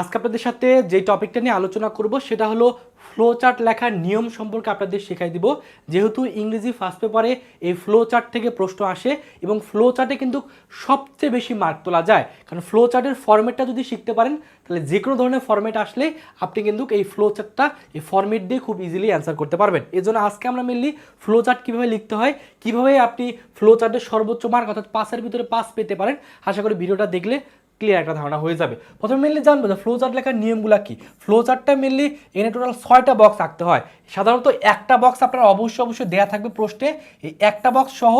আজকে আপনাদের সাথে যে টপিকটা নিয়ে আলোচনা করব, সেটা হলো ফ্লো চার্ট লেখার নিয়ম সম্পর্কে আপনাদের শেখাই দিব। যেহেতু ইংরেজি ফার্স্ট পেপারে এই ফ্লো চার্ট থেকে প্রশ্ন আসে এবং ফ্লো চার্টে কিন্তু সবচেয়ে বেশি মার্ক তোলা যায়। কারণ ফ্লো চার্টের ফরম্যাটটা যদি শিখতে পারেন, তাহলে যে কোনো ধরনের ফরম্যাট আসলে আপনি কিন্তু এই ফ্লো চার্টটা এই ফরম্যাট দিয়ে খুব ইজিলি অ্যান্সার করতে পারবেন। এই জন্য আজকে আমরা মেনলি ফ্লো চার্ট কীভাবে লিখতে হয়, কীভাবে আপনি ফ্লো চার্টের সর্বোচ্চ মার্ক অর্থাৎ পাসের ভিতরে পাস পেতে পারেন, আশা করি ভিডিওটা দেখলে ক্লিয়ার একটা ধারণা হয়ে যাবে। প্রথমে মেনলি জানব যে ফ্লো চার্ট লেখার নিয়মগুলো কী? ফ্লো চার্টটা মেনলি এনে টোটাল ছয়টা বক্স আঁকতে হয়। সাধারণত একটা বক্স আপনার অবশ্যই অবশ্যই দেয়া থাকবে প্রশ্নে। এই একটা বক্স সহ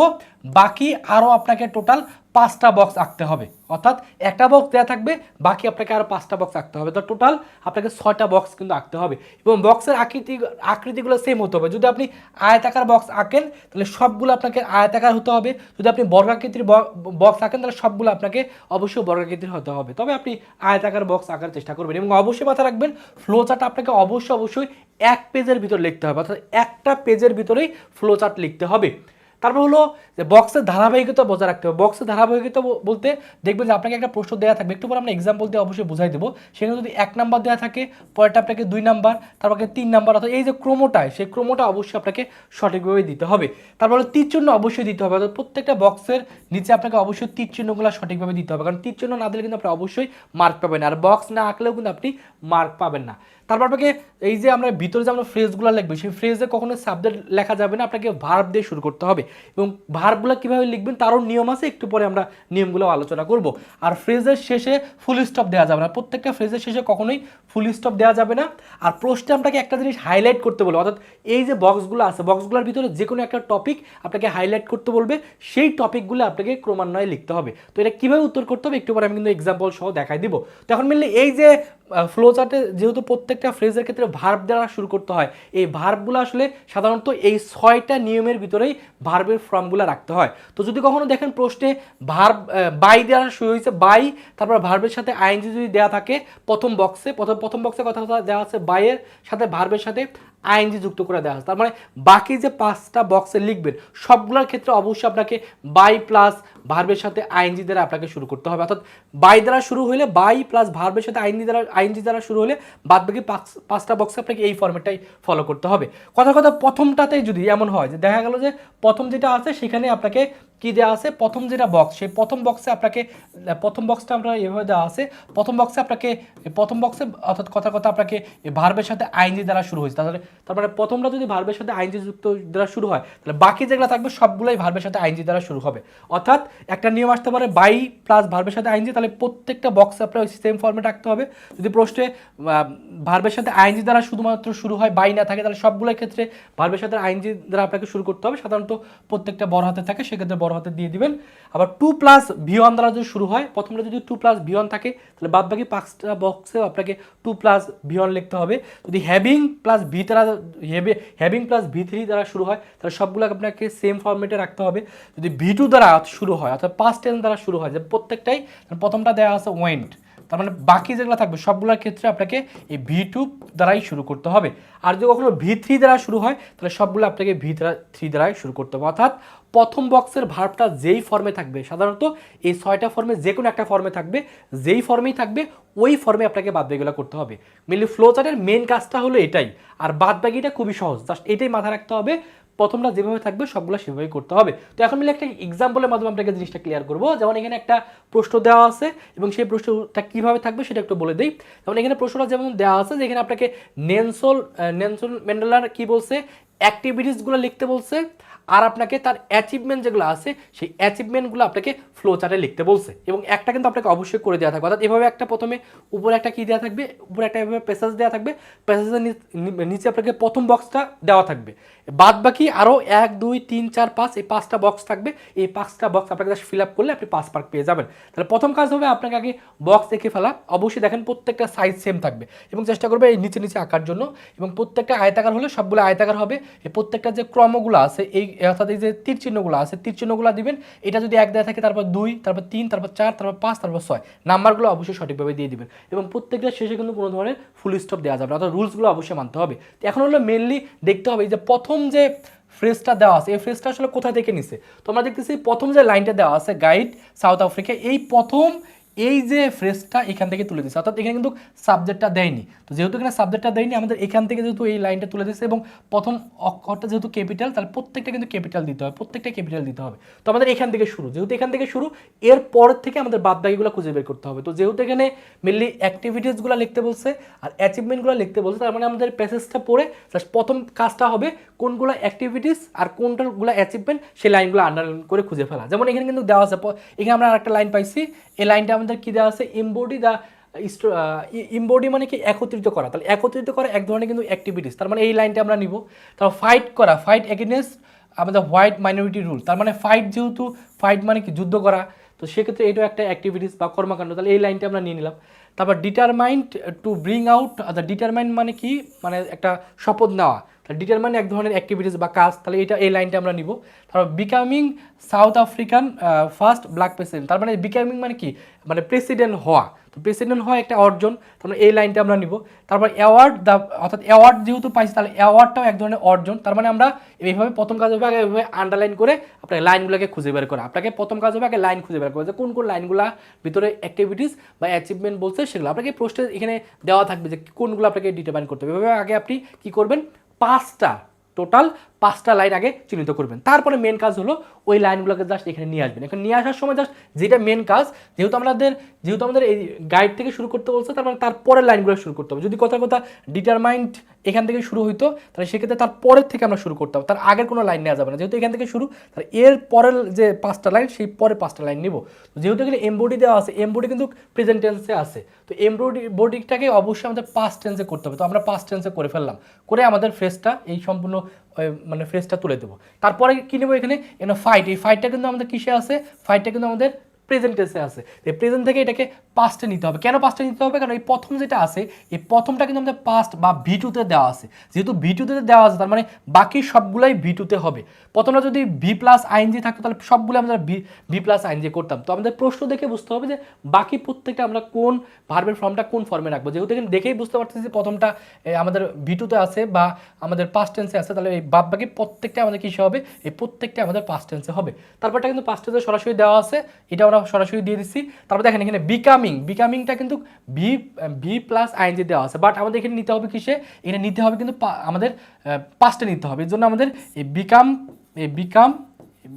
বাকি আরও আপনাকে টোটাল পাঁচটা বক্স আঁকতে হবে। অর্থাৎ একটা বক্স দেওয়া থাকবে, বাকি আপনাকে আরও পাঁচটা বক্স আঁকতে হবে। তো টোটাল আপনাকে ছয়টা বক্স কিন্তু আঁকতে হবে এবং বক্সের আকৃতি, আকৃতিগুলো সেম হতে হবে। যদি আপনি আয়তাকার বক্স আঁকেন, তাহলে সবগুলো আপনাকে আয়তাকার হতে হবে। যদি আপনি বর্গাকৃতির বক্স আঁকেন, তাহলে সবগুলো আপনাকে অবশ্যই বর্গাকৃতির হতে হবে। তবে আপনি আয়তাকার বক্স আঁকার চেষ্টা করবেন এবং অবশ্যই মাথায় রাখবেন ফ্লো চার্ট আপনাকে অবশ্যই অবশ্যই এক পেজের ভিতর লিখতে হবে। অর্থাৎ একটা পেজের ভিতরেই ফ্লো চার্ট লিখতে হবে। তারপর হলো যে বক্সের ধারাবাহিকতা বজায় রাখতে হবে। বক্সের ধারাবাহিকতা বলতে দেখবেন যে আপনাকে একটা প্রশ্ন দেওয়া থাকবে। একটু পর আমরা এক্সাম্পল দিয়ে অবশ্যই বুঝাই দেবো। সেখানে যদি এক নাম্বার দেওয়া থাকে, পরেরটা আপনাকে দুই নাম্বার তারপরে তিন নাম্বার অর্থাৎ এই যে ক্রমটায়, সেই ক্রমটা অবশ্যই আপনাকে সঠিকভাবে দিতে হবে। তারপরে তীর চিহ্ন অবশ্যই দিতে হবে। অর্থাৎ প্রত্যেকটা বক্সের নিচে আপনাকে অবশ্যই চিহ্নগুলো সঠিকভাবে দিতে হবে। কারণ চিহ্ন না দিলে কিন্তু আপনি অবশ্যই মার্ক পাবেন। আর বক্স না আঁকলেও কিন্তু আপনি মার্ক পাবেন না। তারপর আপনাকে এই যে আমরা ভিতরে যে আমরা ফ্রেজগুলো লিখব, সেই ফ্রেজে কখনো সাবজেক্ট লেখা যাবে না, আপনাকে ভার্ব দিয়ে শুরু করতে হবে। এবং ভার্বগুলো কীভাবে লিখবেন তারও নিয়ম আছে, একটু পরে আমরা নিয়মগুলো আলোচনা করব। আর ফ্রেজের শেষে ফুল স্টপ দেওয়া যাবে না, প্রত্যেকটা ফ্রেজের শেষে কখনোই ফুল স্টপ দেওয়া যাবে না। আর প্রশ্নে আপনাকে একটা জিনিস হাইলাইট করতে বলব, অর্থাৎ এই যে বক্সগুলো আছে বক্সগুলোর ভিতরে যে কোনো একটা টপিক আপনাকে হাইলাইট করতে বলবে, সেই টপিকগুলো আপনাকে ক্রমান্বয়ে লিখতে হবে। তো এটা কীভাবে উত্তর করতে হবে, একটু পরে আমি কিন্তু এক্সাম্পল সহ দেখাই দিব। তো এখন মেনলি এই যে ফ্লো চার্টে যেহেতু প্রত্যেকটা ফ্রেজের ক্ষেত্রে ভার্ব দ্বারা শুরু করতে হয়। এই ভার্বগুলো আসলে সাধারণত এই ছয়টা নিয়মের ভিতরেই ভার্বের ফর্মগুলো রাখতে হয়। তো যদি কখনো দেখেন প্রশ্নে ভার্ব বাই দেওয়া শুরু হয়েছে বাই তারপর ভার্বের সাথে আইনজি যদি দেওয়া থাকে, প্রথম বক্সে প্রথম প্রথম বক্সে কথা দেওয়া আছে বাইয়ের সাথে ভার্বের সাথে আইএনজি যুক্ত করে দেওয়া আছে। তার মানে বাকি যে পাঁচটা বক্সে লিখবেন, সবগুলোর ক্ষেত্রে অবশ্যই আপনাকে বাই প্লাস ভার্বের সাথে আইএনজি দ্বারা আপনাকে শুরু করতে হবে। অর্থাৎ বাই দ্বারা শুরু হলে বাই প্লাস ভার্বের সাথে আইএনজি দ্বারা আইএনজি দ্বারা শুরু হলে বাদ বাকি পাঁচটা বক্সে আপনাকে এই ফর্মেটটাই ফলো করতে হবে। কথা কথা, প্রথমটাতেই যদি এমন হয় যে দেখা গেল যে প্রথম যেটা আছে সেখানে আপনাকে কি দেওয়া আছে? প্রথম যেটা বক্স সেই প্রথম বক্সে আপনাকে, প্রথম বক্সটা আমরা এভাবে দেওয়া আছে, প্রথম বক্সে আপনাকে, প্রথম বক্সে অর্থাৎ কথা কথা আপনাকে ভার্বের সাথে আইনজি দ্বারা শুরু হয়েছে। তাহলে তারপরে প্রথমটা যদি ভার্বের সাথে আইনজি যুক্ত দ্বারা শুরু হয়, তাহলে বাকি যেগুলো থাকবে সবগুলোই ভার্বের সাথে আইনজি দ্বারা শুরু হবে। অর্থাৎ একটা নিয়ম আসতে পারে বাই প্লাস ভার্বের সাথে আইনজি তাহলে প্রত্যেকটা বক্সে আপনার সেম ফর্মেট রাখতে হবে। যদি প্রশ্নে ভার্বের সাথে আইনজি দ্বারা শুধুমাত্র শুরু হয় বাই না থাকে, তাহলে সবগুলোর ক্ষেত্রে ভার্বের সাথে আইনজি দ্বারা আপনাকে শুরু করতে হবে। সাধারণত প্রত্যেকটা বড় হাতে থাকে, সেক্ষেত্রে বড় হাতে দিয়ে দিবেন। আবার টু প্লাস ভিওয়ান দ্বারা যদি শুরু হয়, প্রথমটা যদি টু প্লাস ভিওয়ান থাকে, তাহলে বাদ বাকি পাঁচটা বক্সে আপনাকে টু প্লাস ভিওয়ান লিখতে হবে। যদি হ্যাভিং প্লাস ভি দ্বারা হ্যাভিং প্লাস ভি থ্রি দ্বারা শুরু হয়, তাহলে সবগুলোকে আপনাকে সেম ফর্মেটে রাখতে হবে। যদি ভি টু দ্বারা শুরু হয়, অর্থাৎ পাঁচ টেন দ্বারা শুরু হয়, যে প্রত্যেকটাই প্রথমটা দেওয়া আছে ওয়েন্ট তার মানে বাকি যেগুলো থাকবে, সবগুলোর ক্ষেত্রে আপনাকে এই ভি টু দ্বারাই শুরু করতে হবে। আর যদি কখনো ভি থ্রি দ্বারা শুরু হয়, তাহলে সবগুলো আপনাকে ভি থ্রি দ্বারাই শুরু করতে হবে। অর্থাৎ প্রথম বক্সের ভার্বটা যেই ফর্মে থাকবে, সাধারণত এই ছয়টা ফর্মে যে কোনো একটা ফর্মে থাকবে, যেই ফর্মেই থাকবে, ওই ফর্মে আপনাকে বাদ বাকিগুলো করতে হবে। মেনলি ফ্লো চার্টের মেন কাজটা হলো এটাই। আর বাদ বাকিটা খুবই সহজ জাস্ট এটাই মাথায় রাখতে হবে প্রথমটা যেভাবে থাকবে, সবগুলো সেভাবেই করতে হবে। তো এখন মিলে একটা এক্সাম্পলের মাধ্যমে আপনাকে জিনিসটা ক্লিয়ার করব। যেমন এখানে একটা প্রশ্ন দেওয়া আছে, এবং সেই প্রশ্নটা কীভাবে থাকবে সেটা একটু বলে দিই। যেমন এখানে প্রশ্নটা যেমন দেওয়া আছে যেখানে আপনাকে নেনসল নেনসল ম্যান্ডেলার কী বলছে? অ্যাক্টিভিটিসগুলো লিখতে বলছে। আর আপনাকে তার অ্যাচিভমেন্ট যেগুলো আছে, সেই অ্যাচিভমেন্টগুলো আপনাকে ফ্লো চার্টে লিখতে বলছে। এবং একটা কিন্তু আপনাকে অবশ্যই করে দেওয়া থাকবে। অর্থাৎ এভাবে একটা প্রথমে উপরে একটা কি দেওয়া থাকবে? উপরে একটা এভাবে প্যাসেজ দেওয়া থাকবে। প্যাসেজের নিচে আপনাকে প্রথম বক্সটা দেওয়া থাকবে। বাদ বাকি আরও এক, দুই, তিন, চার, পাঁচ এই পাঁচটা বক্স থাকবে। এই পাঁচটা বক্স আপনাকে ফিল আপ করলে আপনি পাঁচ মার্ক পেয়ে যাবেন। তাহলে প্রথম কাজ হবে আপনাকে আগে বক্স এঁকে ফেলা। অবশ্যই দেখেন প্রত্যেকটা সাইজ সেম থাকবে। এবং চেষ্টা করবে এই নিচে নিচে আঁকার জন্য। এবং প্রত্যেকটা আয়তাকার হলে সবগুলো আয়তাকার হবে। এই প্রত্যেকটা যে ক্রমগুলো আছে, এই অর্থাৎ এই যে তীর চিহ্নগুলো আছে, তীর চিহ্নগুলো দিবেন, এটা যদি এক দেওয়া থাকে, তারপর দুই, তারপর তিন, তারপর চার, তারপর পাঁচ, তারপর ছয়, নাম্বারগুলো অবশ্যই সঠিকভাবে দিয়ে দিবেন। এবং প্রত্যেকটা শেষে কিন্তু কোনো ধরনের ফুল স্টপ দেওয়া যাবে না, অর্থাৎ রুলসগুলো অবশ্যই মানতে হবে। এখন হলো মেনলি দেখতে হবে যে প্রথম যে ফ্রেজটা দেওয়া আছে, এই ফ্রেজটা আসলে কোথা থেকে নিছে? তোমরা দেখতেছি প্রথম যে লাইনটা দেওয়া আছে গাইড সাউথ আফ্রিকা এই প্রথম এই যে ফ্রেজটা এখান থেকে তুলে দিচ্ছে অর্থাৎ এখানে কিন্তু সাবজেক্টটা দেয়নি। তো যেহেতু এখানে সাবজেক্টটা দেয়নি, আমাদের এখান থেকে যেহেতু এই লাইনটা তুলে দিচ্ছে এবং প্রথম অক্ষরটা যেহেতু ক্যাপিটাল তাহলে প্রত্যেকটা কিন্তু ক্যাপিটাল দিতে হবে, প্রত্যেকটা ক্যাপিটাল দিতে হবে। তো আমাদের এখান থেকে শুরু, যেহেতু এখান থেকে শুরু, এর পর থেকে আমাদের বাদ বাকিগুলো খুঁজে বের করতে হবে। তো যেহেতু এখানে মেনলি অ্যাক্টিভিটিসগুলো লিখতে বলছে আর অ্যাচিভমেন্টগুলো লিখতে বলছে, তার মানে আমাদের প্যাসেজটা পড়ে জাস্ট প্রথম কাজটা হবে কোনগুলো অ্যাক্টিভিটিস আর কোনটাগুলো অ্যাচিভমেন্ট সেই লাইনগুলো আন্ডারলাইন করে খুঁজে ফেলা। যেমন এখানে কিন্তু দেওয়া আছে, এখানে আমরা একটা লাইন পাইছি, এই লাইনটা আমাদের কি দেওয়া আছে? এমবডি দা ইম্বডি মানে কি একত্রিত করা? তাহলে একত্রিত করা এক ধরনের কিন্তু অ্যাক্টিভিটিস তার মানে এই লাইনটা আমরা নিব। তারপর ফাইট করা ফাইট এগেনস্ট আমাদের হোয়াইট মাইনরিটি রুল তার মানে ফাইট যেহেতু ফাইট মানে কি? যুদ্ধ করা। তো সেক্ষেত্রে এটাও একটা অ্যাক্টিভিটিস বা কর্মকাণ্ড। তাহলে এই লাইনটা আমরা নিয়ে নিলাম। তারপর determined to bring out the determined মানে কি? মানে একটা শপথ নেওয়া। তাহলে ডিটারমাইন এক ধরনের অ্যাক্টিভিটিস বা কাজ, তাহলে এটা, এই লাইনটা আমরা নিব। তারপর becoming South African first black president তার মানে বিকামিং মানে কি? মানে প্রেসিডেন্ট হওয়া। তো প্রেসিডেন্ট হওয়া একটা অর্জন তাহলে এই লাইনটা আমরা নিব। তারপর অ্যাওয়ার্ড দ্য অর্থাৎ অ্যাওয়ার্ড যেহেতু পাইছি, তাহলে অ্যাওয়ার্ডটাও এক ধরনের অর্জন। তার মানে আমরা এইভাবে প্রথম কাজ হবে আগে এইভাবে আন্ডারলাইন করে আপনার লাইনগুলোকে খুঁজে বের করা। আপনাকে প্রথম কাজ হবে আগে লাইন খুঁজে বের করা যে কোন কোন লাইনগুলা ভিতরে অ্যাক্টিভিটিস বা অ্যাচিভমেন্ট বলছে সেগুলো। আপনাকে প্রশ্নে এখানে দেওয়া থাকবে যে কোনগুলো আপনাকে ডিটারমাইন করতে হবে। এভাবে আগে আপনি কি করবেন? পাঁচটা টোটাল পাঁচটা লাইন আগে চিহ্নিত করবেন। তারপরে মেন কাজ হলো ওই লাইনগুলোকে জাস্ট এখানে নিয়ে আসবেন। এখানে নিয়ে আসার সময় জাস্ট যেটা মেন কাজ, যেহেতু আমাদের যেহেতু আমাদের এই গাইড থেকে শুরু করতে বলছে, তার মানে তারপরের লাইনগুলো শুরু করতে হবে। যদি কথা কথা ডিটারমাইন্ড এখান থেকে শুরু হইতো, তাহলে সেক্ষেত্রে তার পরের থেকে আমরা শুরু করতে হবে তার আগের কোনো লাইন নেওয়া যাবে না। যেহেতু এখান থেকে শুরু, তাহলে এর পরের যে পাঁচটা লাইন সেই পরে পাঁচটা লাইন নেব। যেহেতু এখানে এমবডি দেওয়া আছে এমবডি কিন্তু প্রেজেন্ট টেন্সে আছে। তো এমব্রয়ডি বডিটাকে অবশ্যই আমাদের পাস্ট টেন্সে করতে হবে। তো আমরা পাস্ট টেন্সে করে ফেললাম। করে আমাদের ফ্রেসটা এই সম্পূর্ণ মানে ফ্রেজটা তুলে দেবো। তারপরে কি নেব এখানে? এখানে ফাইট এই ফাইটটা কিন্তু আমাদের কিসে আছে? ফাইটটা কিন্তু আমাদের প্রেজেন্টেসে আছে। এই প্রেজেন্ট থেকে এটাকে পাস্টে নিতে হবে। কেন পাস্টে নিতে হবে? কারণ এই প্রথম যেটা আছে, এই প্রথমটা কিন্তু আমাদের পাস্ট বা ভিটুতে দেওয়া আছে। যেহেতু ভিটুতে দেওয়া আছে, তার মানে বাকি সবগুলাই ভিটুতে হবে। প্রথমটা যদি ভি প্লাস আইনজি থাকতো তাহলে সবগুলো আমরা ভি ভি প্লাস আইনজি করতাম। তো আমাদের প্রশ্ন দেখে বুঝতে হবে যে বাকি প্রত্যেকটা আমরা কোন ভার্বের ফর্মটা কোন ফর্মে রাখব? যেহেতু এখানে দেখেই বুঝতে পারতেছি যে প্রথমটা আমাদের ভিটুতে আছে বা আমাদের পাস্ট টেন্সে আছে, তাহলে এই বাদ বাকি প্রত্যেকটা আমাদের কিসে হবে? এই প্রত্যেকটা আমাদের পাস্ট টেন্সে হবে। তারপরটা কিন্তু পাস্ট টেন্সে সরাসরি দেওয়া আছে। এটা আমরা সরাসরি দিয়ে দিচ্ছি। তারপর দেখেন এখানে বিকামিং বিকামিংটা কিন্তু ভি ভি প্লাস আইনজি দেওয়া আছে। বাট আমাদের এখানে নিতে হবে কিসে? এখানে নিতে হবে কিন্তু আমাদের পাঁচটা নিতে হবে। এর জন্য আমাদের এই বিকাম এই বিকাম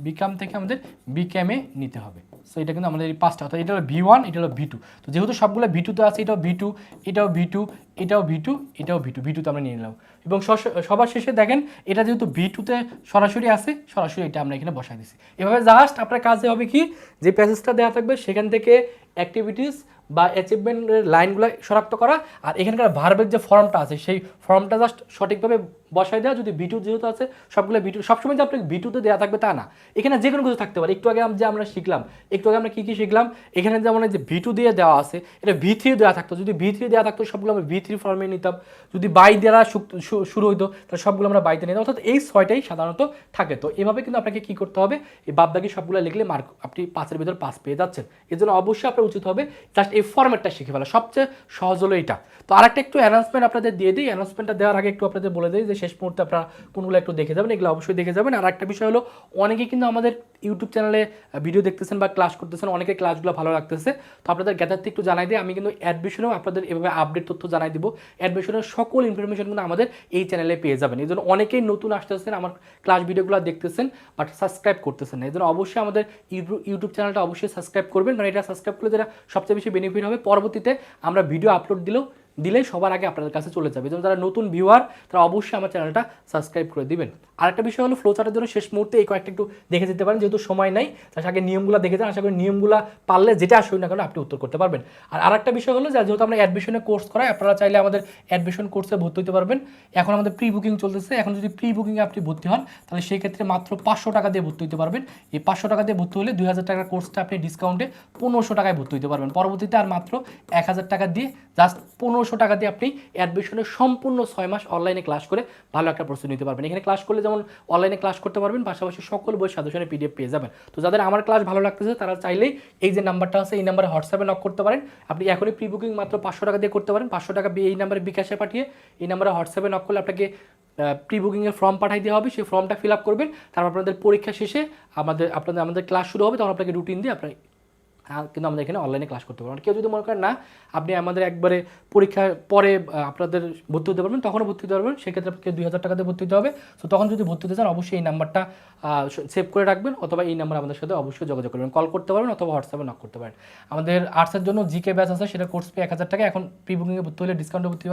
বিকাম থেকে আমাদের বিকামে নিতে হবে। সো এটা কিন্তু আমাদের এই পাঁচটা, অর্থাৎ এটা হলো ভি ওয়ান এটা হলো ভি টু তো যেহেতু সবগুলো ভি টুতে আছে, এটাও ভি টু এটাও ভি টু এটাও ভি টু এটাও ভি টু ভি টুতে আমরা নিয়ে নিলাম। এবং সবার শেষে দেখেন, এটা যেহেতু ভি টুতে সরাসরি আছে, সরাসরি এটা আমরা এখানে বসাই দিচ্ছি এভাবে জাস্ট আপনার কাজে হবে কি, যে প্যাসেজটা দেওয়া থাকবে, সেখান থেকে অ্যাক্টিভিটিস বা অ্যাচিভমেন্টের লাইনগুলো শনাক্ত করা, আর এখানকার ভার্বের যে ফর্মটা আছে, সেই ফর্মটা জাস্ট সঠিকভাবে বসাই দেওয়া যদি বিটু যেহেতু আছে, সবগুলো বিটু সবসময় যে আপনাকে বিটুতে দেওয়া থাকবে তা না। এখানে যে কোনো কিছু থাকতে পারে। একটু আগে যে আমরা শিখলাম, একটু আগে আমরা কী কী শিখলাম, এখানে যেমন যে ভিটু দিয়ে দেওয়া আছে, এটা ভি থ্রি দেওয়া থাকতো। যদি ভি থ্রি দেওয়া থাকতো, সবগুলো আমরা ভি থ্রি ফর্মে নিতাম। যদি বাই দেওয়া শুরু হইতো, তাহলে সবগুলো আমরা বাইতে নিতাম। অর্থাৎ এই ছয়টাই সাধারণত থাকে। তো এভাবে কিন্তু আপনাকে কি করতে হবে, এই বাদবাকি সবগুলো লিখলে মার্ক আপনি পাঁচের ভিতর পাঁচ পেয়ে যাচ্ছেন। এর জন্য অবশ্যই আপনার উচিত হবে জাস্ট এই ফর্মেটটা শিখে ফেলা। সবচেয়ে সহজ হলো এটা। তো আরেকটা একটু অ্যানাউন্সমেন্ট আপনাদের দিয়ে দিই। অ্যানাউন্সমেন্টটা দেওয়ার আগে একটু আপনাদের বলে দিই যে শেষ মুহূর্তে আপনারা কোনগুলো একটু দেখে যাবেন, এগুলো অবশ্যই দেখে যাবেন। আর একটা বিষয় হলো অনেকে কিন্তু আমাদের ইউটিউব চ্যানেলে ভিডিও দেখতেছেন বা ক্লাস করতেছেন অনেকে ক্লাসগুলো ভালো লাগতেছে। তো আপনাদের জ্ঞাতার্থে একটু জানাই দিই, আমি কিন্তু অ্যাডমিশনেও আপনাদের এভাবে আপডেট তথ্য জানাই দিব। অ্যাডমিশনের সকল ইনফরমেশন কিন্তু আমাদের এই চ্যানেলে পেয়ে যাবেন। এই জন্য অনেকেই নতুন আসতেছেন, আমার ক্লাস ভিডিওগুলো দেখতেছেন বাট সাবস্ক্রাইব করতেছেন না। এই জন্য অবশ্যই আমাদের ইউটিউব চ্যানেলটা অবশ্যই সাবস্ক্রাইব করবেন, কারণ এটা সাবস্ক্রাইব করলে যেটা সবচেয়ে বেশি বেনিফিট হবে। পরবর্তীতে আমরা ভিডিও আপলোড দিলেও দিলেই সবার আগে আপনাদের কাছে চলে যাবে। জন্য যারা নতুন ভিউয়ার তারা অবশ্যই আমার চ্যানেলটা সাবস্ক্রাইব করে দিবেন। আরেকটা বিষয় হলো ফ্লো চার্টের জন্য শেষ মুহূর্তে এই কয়েকটা একটু দেখে যেতে পারেন, যেহেতু সময় নাই, তার আগে নিয়মগুলো দেখে যান। আশা করি নিয়মগুলো পারলে যেটা আসুক না কেন আপনি উত্তর করতে পারবেন। আর আরেকটা বিষয় হলো যেহেতু আমরা অ্যাডমিশনে কোর্স করাই, আপনারা চাইলে আমাদের অ্যাডমিশন কোর্সে ভর্তি হতে পারবেন। এখন আমাদের প্রি বুকিং চলতেছে। এখন যদি প্রি বুকিংয়ে আপনি ভর্তি হন, তাহলে সেই ক্ষেত্রে মাত্র পাঁচশো টাকা দিয়ে ভর্তি হতে পারবেন। এই পাঁচশো টাকা দিয়ে ভর্তি হলে দুই হাজার টাকার কোর্সটা আপনি ডিসকাউন্টে পনেরোশো টাকায় ভর্তি হতে পারবেন। পরবর্তীতে আর মাত্র এক হাজার টাকা দিয়ে জাস্ট পনেরোশো টাকা দিয়ে আপনি অ্যাডমিশনের সম্পূর্ণ ছয় মাস অনলাইনে ক্লাস করে ভালো একটা প্রস্তুতি নিতে পারবেন। এখানে ক্লাস করলে যেমন অনলাইনে ক্লাস করতে পারবেন, পাশাপাশি সকল বই সাজেশনের পিডিএফ পেয়ে যাবেন। তো যাদের আমার ক্লাস ভালো লাগতেছে, তারা চাইলেই এই যে নাম্বারটা আছে, এই নাম্বারে হোয়াটসঅ্যাপে নক করতে পারেন। আপনি এখনই প্রি বুকিং মাত্র পাঁচশো টাকা দিয়ে করতে পারেন। পাঁচশো টাকা এই নাম্বারে বিকাশে পাঠিয়ে এই নাম্বারে হোয়াটসঅ্যাপে নক করলে আপনাকে প্রি বুকিংয়ের ফর্ম পাঠিয়ে দেওয়া হবে। সেই ফর্মটা ফিল আপ করবেন। তারপর আপনাদের পরীক্ষা শেষে আমাদের, আপনাদের, আমাদের ক্লাস শুরু হবে। তখন আপনাকে রুটিন দিয়ে আপনার কিন্তু আমাদের এখানে অনলাইনে ক্লাস করতে পারবেন কেউ যদি মনে করেন, না, আপনি আমাদের একবারে পরীক্ষার পরে আপনাদের ভর্তি হতে পারবেন, তখনও ভর্তি হতে পারবেন, সেক্ষেত্রে আপনাকে দুই হাজার টাকাতে ভর্তি হতে হবে। তো তখন যদি ভর্তি হতে চান, অবশ্যই এই নাম্বারটা সেভ করে রাখবেন, অথবা এই নাম্বার আমাদের সাথে অবশ্যই যোগাযোগ করবেন। কল করতে পারবেন, অথবা হোয়াটসঅ্যাপে নক করতে পারেন। আমাদের আর্টসের জন্য জিকে ব্যাচ আছে, সেটা কোর্স পে এক হাজার টাকা। এখন প্রি বুকিংয়ে ভর্তি হলে ডিসকাউন্টে ভর্তি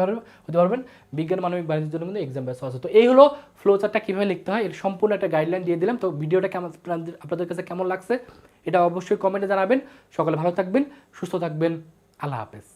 হতে পারবেন। বিজ্ঞান, মানবিক, বাণিজ্যের জন্য কিন্তু এক্সাম ব্যাচ আছে। তো এই হলো ফ্লো চার্টটা কীভাবে লিখতে হয়, এর সম্পূর্ণ একটা গাইডলাইন দিয়ে দিলাম। তো ভিডিওটা কেমন আপনাদের কাছে কেমন লাগছে এটা অবশ্যই কমেন্টে জানাবেন। সকলে ভালো থাকবেন সুস্থ থাকবেন। আল্লাহ হাফেজ।